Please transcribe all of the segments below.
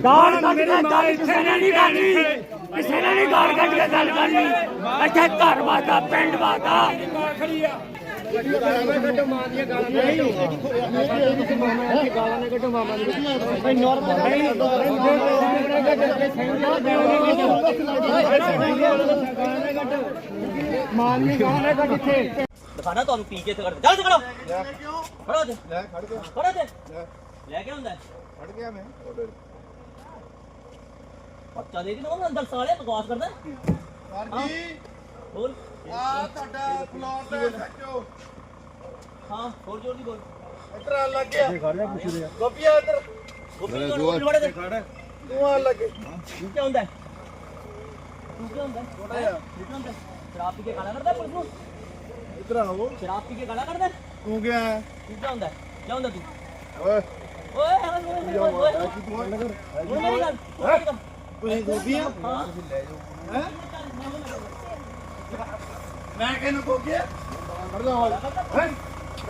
ਗਾਲ ਕੱਢ ਕੇ ਗੱਲ ਕਿਸੇ ਨੇ ਨਹੀਂ ਕਰਨੀ। ਕਿਸੇ ਨੇ ਨਹੀਂ ਗਾਲ ਕੱਢ ਕੇ ਗੱਲ ਕਰਨੀ। ਇੱਥੇ ਘਰ ਵਾਦਾ ਪਿੰਡ ਵਾਦਾ ਦਿਖਾਣਾ ਤੁਹਾਨੂੰ ਪੀ ਕੇ ਇੱਥੇ ਕੱਢ ਚੱਲ ਖੜੋ। ਖੜੋ ਤੇ ਲੈ ਖੜ ਗਿਆ। ਖੜੋ ਤੇ ਲੈ ਕੇ ਹੁੰਦਾ ਫੜ ਗਿਆ ਮੈਂ। ਬੱਚਾ ਦੇ ਕੇ ਨਾ ਅੰਦਰ ਸਾਲੇ ਬਕਵਾਸ ਕਰਦਾ। ਸਰ ਜੀ ਬੋਲ। ਆ ਤੁਹਾਡਾ ਪਲਾਟ ਹੈ ਸੱਚੋ ਹਾਂ ਹੋਰ ਜੋਰ ਦੀ ਬੋਲ। ਇੱਧਰ ਆ ਲੱਗ। ਗਿਆ ਗੋਪੀਆ ਇੱਧਰ। ਗੋਪੀ ਨੂੰ ਲੋੜੇ ਦੇ। ਤੂੰ ਆ ਲੱਗੇ। ਤੂੰ ਕੀ ਹੁੰਦਾ? ਤੂੰ ਕੀ ਹੁੰਦਾ? ਛੋਟਾ ਜਿਹਾ। ਕੀ ਹੁੰਦਾ? ਸ਼ਰਾਬ ਪੀ ਕੇ ਗਾਲਾਂ ਕੱਢਦਾ ਪੁਲਿਸ ਨੂੰ? ਇੱਧਰ ਆਓ। ਸ਼ਰਾਬ ਪੀ ਕੇ ਗਾਲਾਂ ਕੱਢਦਾ? ਤੂੰ ਗਿਆ ਹੈ? ਤੂੰ ਕੀ ਹੁੰਦਾ? ਕੀ ਹੁੰਦਾ ਤੂੰ? ਓਏ। ਓਏ ਓਏ ਓਏ ਓਏ ਮੇਰੀ ਗੱਲ ਹੁਣ ਮੇਰੀ ਗੱਲ। ਤੁਸੀਂ ਹਾਂ ਹੈ? ਮੈਂ ਕਿਹਨੂੰ ਫੜ ਲਾ ਹਾਲ ਹੈ?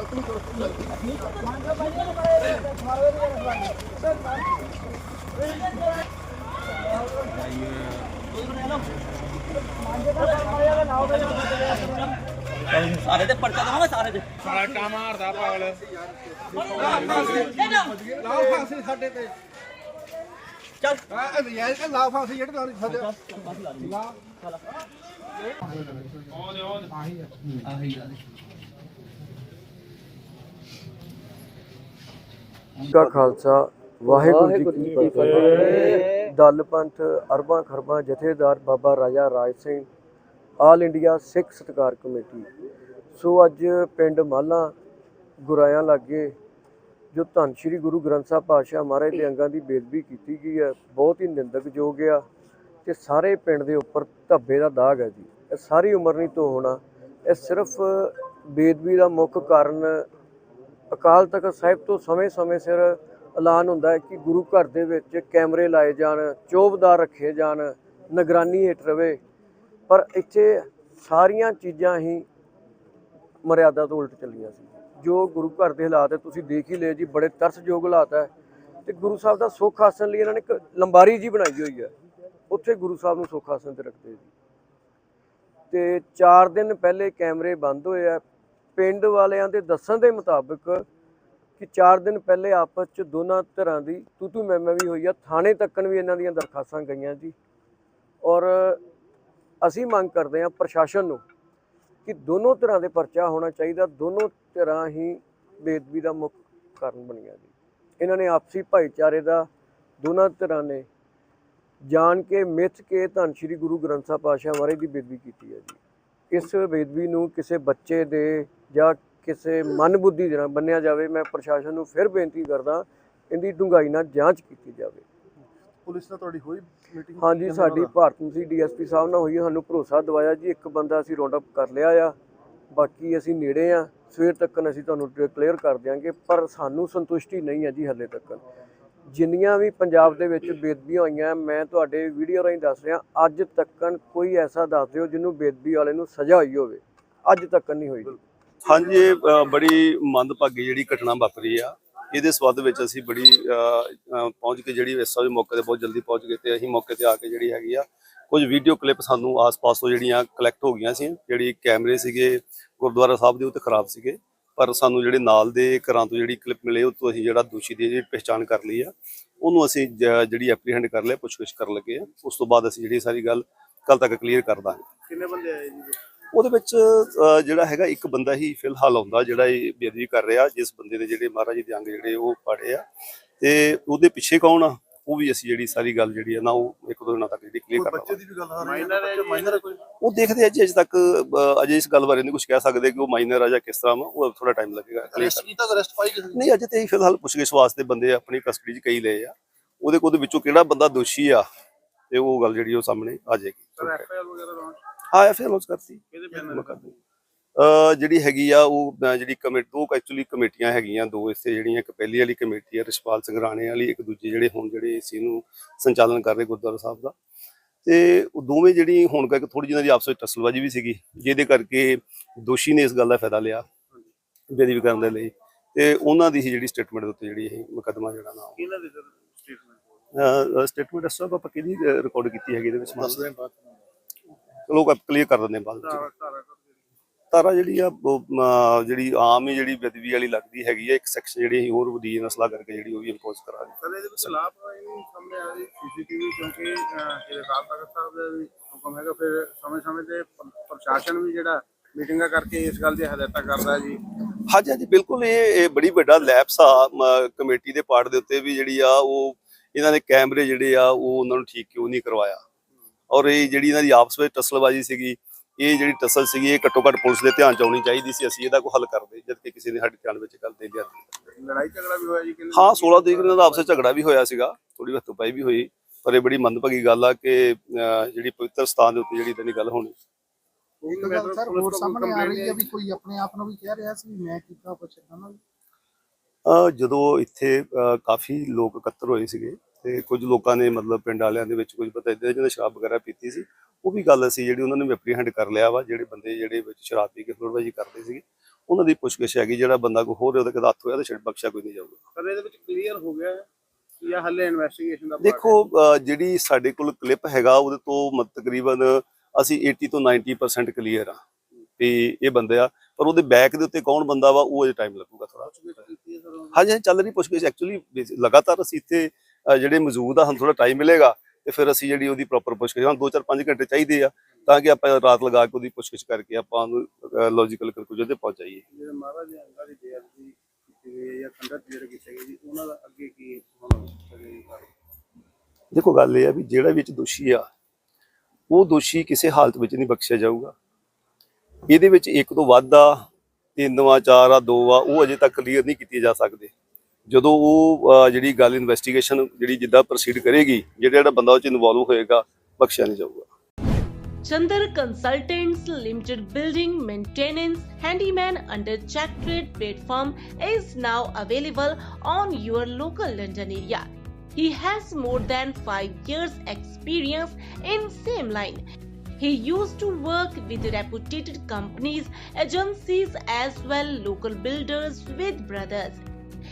ਤੂੰ ਕਰ ਸਾਰੇ ਤੇ ਪਰਚਾ ਦਵਾਂਗਾ ਸਾਰੇ ਤੇ। ਸਾਡਾ ਮਾਰਦਾ ਪਾਗਲ। ਲਾਓ ਫਾਂਸੀ ਸਾਡੇ ਤੇ। ਚੱਲ। ਆ ਫਾਂਸੀ ਜਿਹੜੇ ਕਾ ਖਾਲਸਾ ਵਾਹਿਗੁਰੂ ਜੀ ਕੀ ਫਤਿਹ। ਦਲ ਪੰਥ ਅਰਬਾਂ ਖਰਬਾਂ ਜਥੇਦਾਰ ਬਾਬਾ ਰਾਜਾ ਰਾਜ ਸਿੰਘ ਆਲ ਇੰਡੀਆ ਸਿੱਖ ਸਤਕਾਰ ਕਮੇਟੀ। ਸੋ ਅੱਜ ਪਿੰਡ ਮਾਲਾ ਗੁਰਾਇਆਂ ਲਾਗੇ ਜੋ ਧੰਨ ਸ਼੍ਰੀ ਗੁਰੂ ਗ੍ਰੰਥ ਸਾਹਿਬ ਪਾਤਸ਼ਾਹ ਮਹਾਰਾਜ ਦੇ ਅੰਗਾਂ ਦੀ ਬੇਦਬੀ ਕੀਤੀ ਗਈ ਹੈ ਬਹੁਤ ਹੀ ਨਿੰਦਕਯੋਗ ਆ ਤੇ ਸਾਰੇ ਪਿੰਡ ਦੇ ਉੱਪਰ ਧੱਬੇ ਦਾ ਦਾਗ ਹੈ ਜੀ। ਇਹ ਸਾਰੀ ਉਮਰ ਨਹੀਂ ਧੋ ਹੋਣਾ। ਇਹ ਸਿਰਫ ਬੇਦਬੀ ਦਾ ਮੁੱਖ ਕਾਰਨ ਅਕਾਲ ਤਖਤ ਸਾਹਿਬ ਤੋਂ ਸਮੇਂ-ਸਮੇਂ ਸਿਰ ਐਲਾਨ ਹੁੰਦਾ ਹੈ ਕਿ ਗੁਰੂ ਘਰ ਦੇ ਵਿੱਚ ਕੈਮਰੇ ਲਾਏ ਜਾਣ ਚੌਬਦਾਰ ਰੱਖੇ ਜਾਣ ਨਿਗਰਾਨੀ ਹੇਠ ਰਵੇ। ਪਰ ਇੱਥੇ ਸਾਰੀਆਂ ਚੀਜ਼ਾਂ ਹੀ ਮਰਿਆਦਾ ਤੋਂ ਉਲਟ ਚੱਲੀਆਂ ਸੀ। ਜੋ ਗੁਰੂ ਘਰ ਦੇ ਹਾਲਾਤ ਹੈ, ਤੁਸੀਂ ਦੇਖ ਹੀ ਲਏ ਜੀ, ਬੜੇ ਤਰਸਯੋਗ ਹਾਲਾਤ ਹੈ। ਤੇ ਗੁਰੂ ਸਾਹਿਬ ਦਾ ਸੁੱਖ ਆਸਣ ਲਈ ਇਹਨਾਂ ਨੇ ਇੱਕ ਲੰਬਾਰੀ ਜੀ ਬਣਾਈ ਹੋਈ ਹੈ। ਉੱਥੇ ਗੁਰੂ ਸਾਹਿਬ ਨੂੰ ਸੁੱਖ ਆਸਣ ਤੇ ਰੱਖਦੇ ਜੀ। ਤੇ 4 ਦਿਨ ਪਹਿਲੇ ਕੈਮਰੇ ਬੰਦ ਹੋਏ ਆ ਪਿੰਡ ਵਾਲਿਆਂ ਦੇ ਦੱਸਣ ਦੇ ਮੁਤਾਬਕ ਕਿ 4 ਦਿਨ ਪਹਿਲੇ ਆਪਸ ਚ ਦੋਨਾਂ ਧਿਰਾਂ ਦੀ ਤੂ ਤੂ ਮੈਂ ਵੀ ਹੋਈ ਆ ਥਾਣੇ ਤੱਕਣ ਵੀ ਇਹਨਾਂ ਦੀਆਂ ਦਰਖਾਸਤਾਂ ਗਈਆਂ ਜੀ। ਔਰ ਅਸੀਂ ਮੰਗ ਕਰਦੇ ਹਾਂ ਪ੍ਰਸ਼ਾਸਨ ਨੂੰ ਕਿ ਦੋਨੋਂ ਤਰ੍ਹਾਂ ਦੇ ਪਰਚਾ ਹੋਣਾ ਚਾਹੀਦਾ, ਦੋਨੋਂ ਤਰ੍ਹਾਂ ਹੀ ਬੇਦਬੀ ਦਾ ਮੁੱਖ ਕਾਰਨ ਬਣੀਆਂ ਜੀ। ਇਹਨਾਂ ਨੇ ਆਪਸੀ ਭਾਈਚਾਰੇ ਦਾ ਦੋਨਾਂ ਧਿਰਾਂ ਨੇ ਜਾਣ ਕੇ, ਮਿੱਥ ਕੇ ਧੰਨ ਸ਼੍ਰੀ ਗੁਰੂ ਗ੍ਰੰਥ ਸਾਹਿਬ ਪਾਤਸ਼ਾਹ ਬਾਰੇ ਦੀ ਬੇਦਬੀ ਕੀਤੀ ਹੈ ਜੀ। ਇਸ ਬੇਦਬੀ ਨੂੰ ਕਿਸੇ ਬੱਚੇ ਦੇ ਜਾਂ ਕਿਸੇ ਮਨ ਬੁੱਧੀ ਦੇ ਨਾਲ ਬੰਨਿਆ ਜਾਵੇ, ਮੈਂ ਪ੍ਰਸ਼ਾਸਨ ਨੂੰ ਫਿਰ ਬੇਨਤੀ ਕਰਦਾ, ਇਹਦੀ ਡੂੰਘਾਈ ਨਾਲ ਜਾਂਚ ਕੀਤੀ ਜਾਵੇ। ਪੁਲਿਸ ਨਾਲ ਤੁਹਾਡੀ ਹੋਈ ਮੀਟਿੰਗ ਹਾਂਜੀ ਸਾਡੀ ਭਾਰਤ ਸੀ ਡੀਐਸਪੀ ਸਾਹਿਬ ਨਾਲ ਹੋਈ ਸਾਨੂੰ ਭਰੋਸਾ ਦਵਾਇਆ ਜੀ ਇੱਕ ਬੰਦਾ ਅਸੀਂ ਰੌਂਡ ਅਪ ਕਰ ਲਿਆ ਆ ਬਾਕੀ ਅਸੀਂ ਨੇੜੇ ਆ ਸਵੇਰ ਤੱਕ ਅਸੀਂ ਤੁਹਾਨੂੰ ਕਲੀਅਰ ਕਰ ਦਿਆਂਗੇ ਪਰ ਸਾਨੂੰ ਸੰਤੁਸ਼ਟੀ ਨਹੀਂ ਹੈ ਜੀ ਹੱਲੇ ਤੱਕ ਜਿੰਨੀਆਂ ਵੀ ਪੰਜਾਬ ਦੇ ਵਿੱਚ ਬੇਦਬੀਆਂ ਹੋਈਆਂ ਮੈਂ ਤੁਹਾਡੇ ਵੀਡੀਓ ਰਾਹੀਂ ਦੱਸ ਰਿਹਾ ਅੱਜ ਤੱਕ ਕੋਈ ਐਸਾ ਦੱਸ ਦਿਓ ਜਿਹਨੂੰ ਬੇਦਬੀ ਵਾਲੇ ਨੂੰ ਸਜ਼ਾ ਹੋਈ ਹੋਵੇ। ਅੱਜ ਤੱਕ ਨਹੀਂ ਹੋਈ ਹਾਂਜੀ ਇਹ ਬੜੀ ਮੰਦਭਾਗੀ ਜਿਹੜੀ ਘਟਨਾ ਵਾਪਰੀ ਆ ਇਹਦੇ ਸਬੰਧ ਵਿੱਚ ਅਸੀਂ ਬੜੀ ਪਹੁੰਚ ਕੇ ਜਿਹੜੀ ਇਸ ਸਮੇਂ ਮੌਕੇ ਤੇ ਬਹੁਤ ਜਲਦੀ ਪਹੁੰਚ ਗਏ ਤੇ ਅਸੀਂ ਮੌਕੇ ਤੇ ਆ ਕੇ ਜਿਹੜੀ ਹੈਗੀ ਆ, ਕੁਝ ਵੀਡੀਓ ਕਲਿੱਪ ਸਾਨੂੰ ਆਸ-ਪਾਸ ਤੋਂ ਜਿਹੜੀਆਂ ਕਲੈਕਟ ਹੋ ਗਈਆਂ ਸੀ, ਜਿਹੜੀ ਕੈਮਰੇ ਸੀਗੇ, ਗੁਰਦੁਆਰਾ ਸਾਹਿਬ ਦੇ ਉੱਤੇ ਖਰਾਬ ਸੀਗੇ, ਪਰ ਸਾਨੂੰ ਜਿਹੜੇ ਨਾਲ ਦੇ ਘਰਾਂ ਤੋਂ ਜਿਹੜੀ ਕਲਿੱਪ ਮਿਲੇ, ਉਹ ਤੋਂ ਅਸੀਂ ਜਿਹੜਾ ਦੋਸ਼ੀ ਦੀ ਜਿਹੜੀ ਪਛਾਣ ਕਰ ਲਈ ਆ, ਉਹਨੂੰ ਅਸੀਂ ਜਿਹੜੀ ਐਪਰੀਹੈਂਡ ਕਰ ਲਿਆ, ਪੁੱਛਗਿੱਛ ਕਰਨ ਲੱਗੇ ਆ, ਉਸ ਤੋਂ ਬਾਅਦ ਅਸੀਂ ਜਿਹੜੀ ਸਾਰੀ ਗੱਲ ਕੱਲ ਤੱਕ ਕਲੀਅਰ ਕਰ ਦਾਂਗੇ। ਕਿੰਨੇ ਬੰਦੇ ਆਏ ਜੀ? ਉਹਦੇ ਵਿੱਚ ਜਿਹੜਾ ਹੈਗਾ ਇੱਕ ਬੰਦਾ ਹੀ ਫਿਲਹਾਲ ਆਉਂਦਾ ਜਿਹੜਾ ਇਹ ਬੇਅਦਬੀ ਕਰ ਰਿਹਾ ਜਿਸ ਬੰਦੇ ਨੇ ਜਿਹੜੇ ਮਹਾਰਾਜ ਦੇ ਅੰਗ ਜਿਹੜੇ ਉਹ ਪਾੜੇ ਆ। ਤੇ ਉਹਦੇ ਪਿੱਛੇ ਕੌਣ ਆ? ਉਹ ਵੀ ਅਸੀਂ ਜਿਹੜੀ ਸਾਰੀ ਗੱਲ ਜਿਹੜੀ ਹੈ ਨਾ ਉਹ ਇੱਕ ਦੋ ਦਿਨਾਂ ਤੱਕ ਜਿਹੜੀ ਕਲੀਅਰ ਕਰ ਬੱਚੇ ਦੀ ਵੀ ਗੱਲ ਆ ਰਹੀ ਹੈ ਮਾਈਨਰ ਹੈ ਕੋਈ? ਉਹ ਦੇਖਦੇ ਆ ਜੀ ਅਜੇ ਤੱਕ ਅਜੇ ਇਸ ਗੱਲ ਬਾਰੇ ਨਹੀਂ ਕੁਝ ਕਹਿ ਸਕਦੇ ਕਿ ਉਹ ਮਾਈਨਰ ਆ ਜਾਂ ਕਿਸ ਤਰ੍ਹਾਂ ਵਾ ਉਹ ਥੋੜਾ ਟਾਈਮ ਲੱਗੇਗਾ ਅਰੈਸਟ ਕੀਤਾ ਅਰੈਸਟ ਪਾਈ ਕਿਸੇ ਨਹੀਂ ਅਜੇ ਤੇ ਹੀ ਫਿਲਹਾਲ ਪੁੱਛਗਿੱਛ ਵਾਸਤੇ ਬੰਦੇ ਆਪਣੀ ਕਸਟਡੀ 'ਚ ਕਈ ਲਏ ਆ। ਉਹਦੇ ਕੋਲ ਦੇ ਵਿੱਚੋਂ ਕਿਹੜਾ ਬੰਦਾ ਦੋਸ਼ੀ ਆ ਤੇ ਉਹ ਗੱਲ ਜਿਹੜੀ ਉਹ ਸਾਹਮਣੇ ਆ ਜਾਏਗੀ। ਐਫਆਈਆਰ ਵਗੈਰਾ ਲਾਉਣ ਹਾਂ ਐਫਆਈਆਰ ਲੌਂਚ ਕਰਤੀ ਜਿਹੜੀ ਹੈਗੀ ਆ ਉਹ ਜਿਹੜੀ ਕਮੇਟੀ ਦੋ ਐਕਚੁਅਲੀ ਕਮੇਟੀਆਂ ਹੈਗੀਆਂ ਦੋ ਇਸੇ ਜਿਹੜੀਆਂ ਇੱਕ ਪਹਿਲੀ ਵਾਲੀ ਕਮੇਟੀ ਹੈ ਰਿਸ਼ਪਾਲ ਸਿੰਘ ਰਾਣੇ ਵਾਲੀ ਇੱਕ ਦੂਜੀ ਜਿਹੜੇ ਹੁਣ ਜਿਹੜੇ ਇਸ ਨੂੰ ਸੰਚਾਲਨ ਕਰ ਰਹੇ ਗੁਰਦੁਆਰਾ ਸਾਹਿਬ ਦਾ। ਤੇ ਉਹ ਦੋਵੇਂ ਜਿਹੜੀ ਹੁਣ ਕਰਕੇ ਥੋੜੀ ਜਿਹੀ ਦੀ ਆਪਸ ਵਿੱਚ ਟਸਲਬਾਜੀ ਵੀ ਸੀਗੀ ਜਿਹਦੇ ਕਰਕੇ ਦੋਸ਼ੀ ਨੇ ਇਸ ਗੱਲ ਦਾ ਫਾਇਦਾ ਲਿਆ ਬੇਦਬੀ ਕਰਨ ਦੇ ਲਈ। ਤੇ ਉਹਨਾਂ ਦੀ ਹੀ ਜਿਹੜੀ ਸਟੇਟਮੈਂਟ ਦੇ ਉੱਤੇ ਜਿਹੜੀ ਇਹ ਮੁਕੱਦਮਾ ਜਿਹੜਾ ਨਾ ਇਹਨਾਂ ਦੇ ਸਟੇਟਮੈਂਟ ਸਟੇਟਮੈਂਟ ਤਰ੍ਹਾਂ ਆਪਾਂ ਕਿਹਦੀ ਰਿਕਾਰਡ ਕੀਤੀ ਹੈਗੀ ਇਹਦੇ ਵਿੱਚ? ਦੱਸ ਦੇ ਬਾਅਦ ਆਪਾਂ ਕਲੀਅਰ ਕਰ ਦਿੰਦੇ ਬਾਅਦ ਵਿੱਚ। ਤਾਰਾ ਜਿਹੜੀ ਆ ਉਹ, ਅਮ, ਜਿਹੜੀ ਆਮ ਹੀ ਜਿਹੜੀ ਬਦਵੀ ਵਾਲੀ ਲੱਗਦੀ ਹੈਗੀ ਆ ਇੱਕ ਸੈਕਸ਼ਨ ਜਿਹੜੀ ਅਸੀਂ ਹੋਰ ਵਧੀ ਨਸਲਾ ਕਰਕੇ ਜਿਹੜੀ ਉਹ ਵੀ ਇੰਪੋਜ਼ ਕਰਾਂਗੇ। ਸਰ ਇਹਦੇ ਵਿੱਚ ਲਾਭ ਇਹ ਨਹੀਂ ਸਾਹਮਣੇ ਆ ਰਹੀ ਸੀਸੀਟੀਵੀ ਕਿਉਂਕਿ ਇਹ ਅਕਾਲ ਤਖਤ ਸਾਹਿਬ ਦਾ ਵੀ ਹੁਕਮ ਹੈਗਾ ਫਿਰ ਸਮੇਂ-ਸਮੇਂ ਤੇ ਪ੍ਰਸ਼ਾਸਨ ਵੀ ਜਿਹੜਾ ਮੀਟਿੰਗਾਂ ਕਰਕੇ ਇਸ ਗੱਲ ਦੀ ਹਦਾਇਤਾਂ ਕਰਦਾ ਜੀ। ਹਾਂਜੀ ਹਾਂਜੀ ਬਿਲਕੁਲ ਇਹ ਇਹ ਬੜੀ ਵੱਡਾ ਲੈਪਸ ਆ ਮ- ਕਮੇਟੀ ਦੇ ਪਾਰਟ ਦੇ ਉੱਤੇ ਵੀ ਜਿਹੜੀ ਆ ਉਹ ਇਹਨਾਂ ਦੇ ਕੈਮਰੇ ਜਿਹੜੇ ਆ ਉਹ ਉਹਨਾਂ ਨੂੰ ਠੀਕ ਕਿਉਂ ਨਹੀਂ ਕਰਵਾਇਆ। ਔਰ ਇਹ ਜਿਹੜੀ ਇਹਨਾਂ ਦੀ ਆਪਸ ਵਿੱਚ ਟਸਲਬਾਜ਼ੀ ਸੀਗੀ ਇਹ ਜਿਹੜੀ ਟਸਲ ਸੀਗੀ ਇਹ ਘੱਟੋ ਘੱਟ ਪੁਲਿਸ ਦੇ ਧਿਆਨ ਚ ਆਉਣੀ ਚਾਹੀਦੀ ਸੀ ਅਸੀਂ ਇਹਦਾ ਕੋਈ ਹੱਲ ਕਰਦੇ ਜਦ ਕਿ ਕਿਸੇ ਨੇ ਸਾਡੇ ਧਿਆਨ ਵਿੱਚ ਗੱਲ ਦੇ ਲਿਆਂਦੀ ਲੜਾਈ ਝਗੜਾ ਵੀ ਹੋਇਆ ਜੀ ਕਹਿੰਦੇ ਹਾਂ 16 ਤਰੀਕ ਨੂੰ ਇਹਨਾਂ ਦਾ ਆਪਸ ਵਿੱਚ ਝਗੜਾ ਵੀ ਹੋਇਆ ਸੀਗਾ ਥੋੜੀ ਹੱਥੋਂ ਪਾਈ ਵੀ ਹੋਈ ਪਰ ਇਹ ਬੜੀ ਮੰਦਭਾਗੀ ਗੱਲ ਆ ਕਿ ਜਿਹੜੀ ਪਵਿੱਤਰ ਸਥਾਨ ਦੇ ਉੱਤੇ ਜਿਹੜੀ ਇਦਾਂ ਦੀ ਗੱਲ ਹੋਣੀ। ਇੱਕ ਗੱਲ ਸਰ ਹੋਰ ਸਾਹਮਣੇ ਆ ਰਹੀ ਹੈ। ਵੀ ਕੋਈ ਆਪਣੇ ਆਪ ਨੂੰ ਵੀ ਕਹਿ ਰਿਹਾ ਸੀ ਮੈਂ ਕੀਤਾ ਕੁਛ ਦਾ ਜਦੋਂ ਇੱਥੇ ਕਾਫੀ ਲੋਕ ਇਕੱਤਰ ਹੋਏ ਸੀਗੇ ਤੇ ਕੁਝ ਲੋਕਾਂ ਨੇ ਮਤਲਬ ਪਿੰਡ ਵਾਲਿਆਂ ਦੇ ਵਿੱਚ ਕੁਝ ਪਤਾ ਇਦਾਂ ਜਿਹਨੇ ਸ਼ਰਾਬ ਵਗੈਰਾ ਪੀਤੀ ਸੀ ਉਹ ਵੀ ਗੱਲ ਅਸੀਂ ਜਿਹੜੀ ਉਹਨਾਂ ਨੇ ਐਪਰੀਹੈਂਡ ਕਰ ਲਿਆ ਵਾ ਜਿਹੜੇ ਬੰਦੇ ਜਿਹੜੇ ਵਿੱਚ ਸ਼ਰਾਬ ਪੀ ਕੇ ਫਲੋਰਬਾਜੀ ਕਰਦੇ ਸੀਗੇ ਉਹਨਾਂ ਦੀ ਪੁੱਛਗਿੱਛ ਹੈਗੀ ਜਿਹੜਾ ਬੰਦਾ ਕੋਈ ਹੋਰ ਉਹਦੇ ਕੋਲ ਹੱਥ ਹੋਇਆ ਤਾਂ ਛੱਡ ਬਖਸ਼ਿਆ ਕੋਈ ਨਹੀਂ ਜਾਊਗਾ। ਸਰ ਇਹਦੇ ਵਿੱਚ ਕਲੀਅਰ ਹੋ ਗਿਆ ਹੈ ਜਾਂ ਹੱਲੇ ਇਨਵੈਸਟੀਗੇਸ਼ਨ ਦਾ ਦੇਖੋ ਜਿਹੜੀ ਸਾਡੇ ਕੋਲ ਕਲਿੱਪ ਹੈਗਾ ਉਹਦੇ ਤੋਂ ਤਕਰੀਬਨ ਅਸੀਂ 80 ਤੋਂ 90% ਕਲੀਅਰ ਆ ਵੀ ਇਹ ਬੰਦੇ ਆ ਪਰ ਉਹਦੇ ਬੈਕ ਦੇ ਉੱਤੇ ਕੌਣ ਬੰਦਾ ਵਾ ਉਹ ਅਜੇ ਟਾਈਮ ਲੱਗੂਗਾ ਥੋੜਾ ਹਾਂਜੀ ਚੱਲ ਰਹੀ ਪੁੱਛਗਿੱਛ ਐਕਚੁਅਲੀ ਲਗਾਤਾਰ ਅਸੀਂ ਇੱਥੇ ਜਿਹੜੇ ਮੌਜੂਦ ਆ ਹੁਣ ਥੋੜਾ ਟਾਈਮ ਮਿਲੇਗਾ ਤੇ ਫਿਰ ਅਸੀਂ ਜਿਹੜੀ ਉਹਦੀ ਪ੍ਰੋਪਰ ਪੁੱਛਗਿੱਛ ਹੁਣ 2-4-5 ਘੰਟੇ ਚਾਹੀਦੇ ਆ ਤਾਂ ਕਿ ਆਪਾਂ ਰਾਤ ਲਗਾ ਕੇ ਉਹਦੀ ਪੁੱਛਗਿੱਛ ਕਰਕੇ ਆਪਾਂ ਉਹਨੂੰ ਲੌਜੀਕਲ ਕੰਕਲੂਜਨ ਤੇ ਪਹੁੰਚ ਜਾਈਏ। ਜਿਹੜੇ ਮਹਾਰਾਜ ਦੇ ਅੰਗਾਂ ਦੀ ਬੇਅਦਬੀ ਕੀਤੀ ਗਈ ਹੈ ਜਾਂ ਖੰਡਰ ਜਿਹੜੇ ਕੀਤੇ ਗਏ ਜੀ ਉਹਨਾਂ ਦਾ ਅੱਗੇ ਕੀ ਹੁਣ ਅਗਲੀ ਕਾਰਵਾਈ? ਦੇਖੋ ਗੱਲ ਇਹ ਆ ਵੀ ਜਿਹੜਾ ਵਿੱਚ ਦੋਸ਼ੀ ਆ ਉਹ ਦੋਸ਼ੀ ਕਿਸੇ ਹਾਲਤ ਵਿੱਚ ਨਹੀਂ ਬਖਸ਼ਿਆ ਜਾਊਗਾ। ਇਹਦੇ ਵਿੱਚ ਇੱਕ ਤੋਂ ਵੱਧ ਆ ਤਿੰਨ ਵਾ ਚਾਰ ਆ ਦੋ ਆ ਉਹ ਅਜੇ ਤੱਕ ਕਲੀਅਰ ਨਹੀਂ ਕੀਤੇ ਜਾ ਸਕਦੇ। ਜਦੋਂ ਉਹ ਅਹ, ਜਿਹੜੀ ਗੱਲ ਇਨਵੈਸਟੀਗੇਸ਼ਨ ਜਿਹੜੀ ਜਿੱਦਾਂ ਪ੍ਰੋਸੀਡ ਕਰੇਗੀ ਜਿਹੜਾ ਜਿਹੜਾ ਬੰਦਾ ਉਹ ਚ ਇਨਵੋਲਵ ਹੋਏਗਾ ਬਖਸ਼ਿਆ ਨਹੀਂ ਜਾਊਗਾ Chandar Consultants Limited Building Maintenance Handyman under Check Trade platform is now available on your local London area. He has more than 5 years experience in same line. He used to work with reputed companies, agencies as well local builders with brothers.